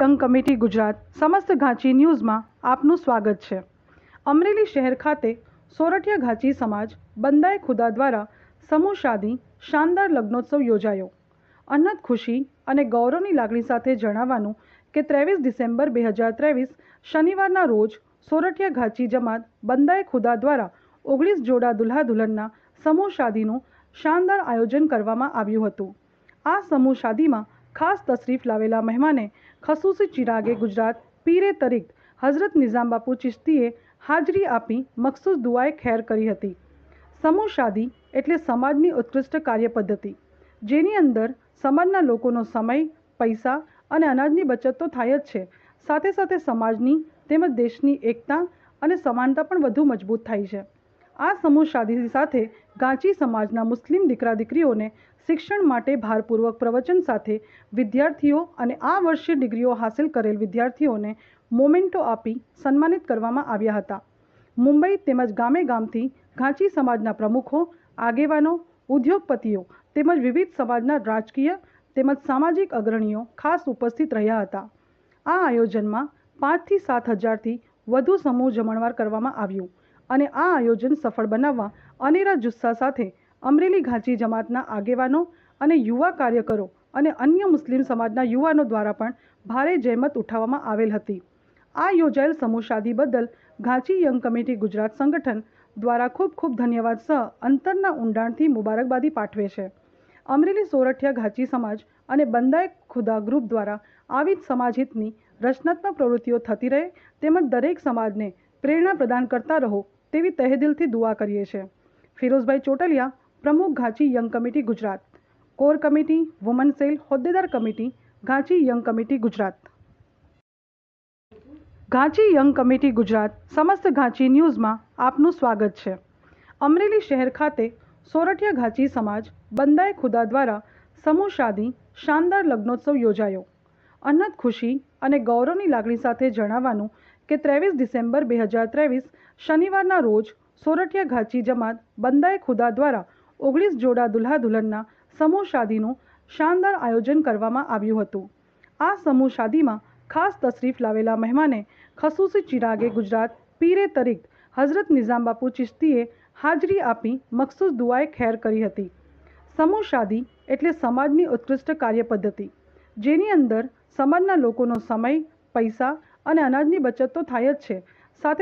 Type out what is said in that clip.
સંઘ કમિટી ગુજરાત સમસ્ત ઘાંચી ન્યૂઝમાં આપનું સ્વાગત છે. અમરેલી શહેર ખાતે સોરઠિયા ઘાંચી સમાજ બંદાય ખુદા દ્વારા સમૂહ શાદી શાનદાર લગ્નોત્સવ યોજાયો. અનહદ ખુશી અને ગૌરવની લાગણી સાથે જણાવવાનું કે ત્રેવીસ ડિસેમ્બર બે હજાર ત્રેવીસ શનિવારના રોજ સોરઠિયા ઘાંચી જમાત બંદાય ખુદા દ્વારા ઓગણીસ જોડા દુલ્હા દુલ્હનના સમૂહ શાદીનું શાનદાર આયોજન કરવામાં આવ્યું હતું. આ સમૂહ શાદીમાં ખાસ તશરીફ લાવેલા મહેમાને ખસૂસી ચિરાગે ગુજરાત. પીરે તરીક હઝરત નિઝામ બાપુ ચિશ્તીએ હાજરી આપી મખસૂસ દુઆએ ખેર કરી હતી. સમૂહ શાદી એટલે સમાજની ઉત્કૃષ્ટ કાર્ય પદ્ધતિ. જેની અંદર સમાજના લોકોનો સમય, પૈસા અને અનાજની બચત તો થાય જ છે. સાથે સાથે સમાજની તેમજ દેશની એકતા અને સમાનતા પણ વધુ મજબૂત થાય છે. આ સમૂહ શાદી સાથે ગાંચી સમાજના મુસ્લિમ દીકરા દીકરીઓને શિક્ષણ માટે ભારપૂર્વક પ્રવચન સાથે વિદ્યાર્થીઓ અને આ વર્ષે ડિગ્રીઓ હાંસલ કરેલ વિદ્યાર્થીઓને મોમેન્ટો આપી સન્માનિત કરવામાં આવ્યા હતા. મુંબઈ તેમજ ગામે ગામથી ઘાંચી સમાજના પ્રમુખો, આગેવાનો, ઉદ્યોગપતિઓ તેમજ વિવિધ સમાજના રાજકીય તેમજ સામાજિક અગ્રણીઓ ખાસ ઉપસ્થિત રહ્યા હતા. આ આયોજનમાં પાંચથી સાત હજારથી વધુ સમૂહ જમણવાર કરવામાં આવ્યું. અને આ આયોજન સફળ બનાવવા અનેરા જુસ્સા સાથે અમરેલી ઘાંચી જમાતના આગેવાનો અને યુવા કાર્યકરો અને અન્ય મુસ્લિમ સમાજના યુવાનો દ્વારા પણ ભારે જહેમત ઉઠાવવામાં આવેલ હતી. આ યોજાયેલ સમૂહ શાદી બદલ ઘાંચી યંગ કમિટી ગુજરાત સંગઠન દ્વારા ખૂબ ખૂબ ધન્યવાદ સહ અંતરના ઊંડાણથી મુબારકબાદી પાઠવે છે. અમરેલી સોરઠિયા ઘાંચી સમાજ અને બંદાય ખુદા ગ્રુપ દ્વારા આવી જ સમાજ હિતની રચનાત્મક પ્રવૃત્તિઓ થતી રહે તેમજ દરેક સમાજને પ્રેરણા પ્રદાન કરતા રહો તેવી તહેદિલથી દુઆ કરીએ છીએ. ફિરોઝભાઈ ચોટલિયા, પ્રમુખ Ghanchi young committee Gujarat. Core committee, woman cell, હોદ્દેદાર committee, Ghanchi young committee Gujarat. Ghanchi young committee Gujarat, સમસ્ત ઘાંચી ન્યૂઝમાં આપનું સ્વાગત છે. અમરેલી શહેર ખાતે સોરઠિયા ઘાંચી સમાજ બંદાય ખુદા દ્વારા સમૂહ શાદી, શાનદાર લગ્નોત્સવ યોજાયો. અનહદ ખુશી અને ગૌરવની લાગણી સાથે જણાવવાનું કે ત્રેવીસ ડિસેમ્બર બે હજાર ત્રેવીસ શનિવારના રોજ સોરઠિયા ઘાચી જમાત બંદાય ખુદા દ્વારા ઓગણીસ જોડા દુલ્હા દુલ્હનના સમૂહ શાદીનું શાનદાર આયોજન કરવામાં આવ્યું હતું. આ સમૂહ શાદીમાં ખાસ તશરીફ લાવેલા મહેમાને ખસૂસી ચિરાગે ગુજરાત પીરે તરીક હઝરત નિઝામ બાપુ ચિશ્તીએ હાજરી આપી મખસૂસ દુઆએ ખેર કરી હતી. સમૂહ શાદી એટલે સમાજની ઉત્કૃષ્ટ કાર્ય પદ્ધતિ જેની અંદર સમાજના લોકોનો સમય, પૈસા અને અનાજની બચત તો થાય જ છે.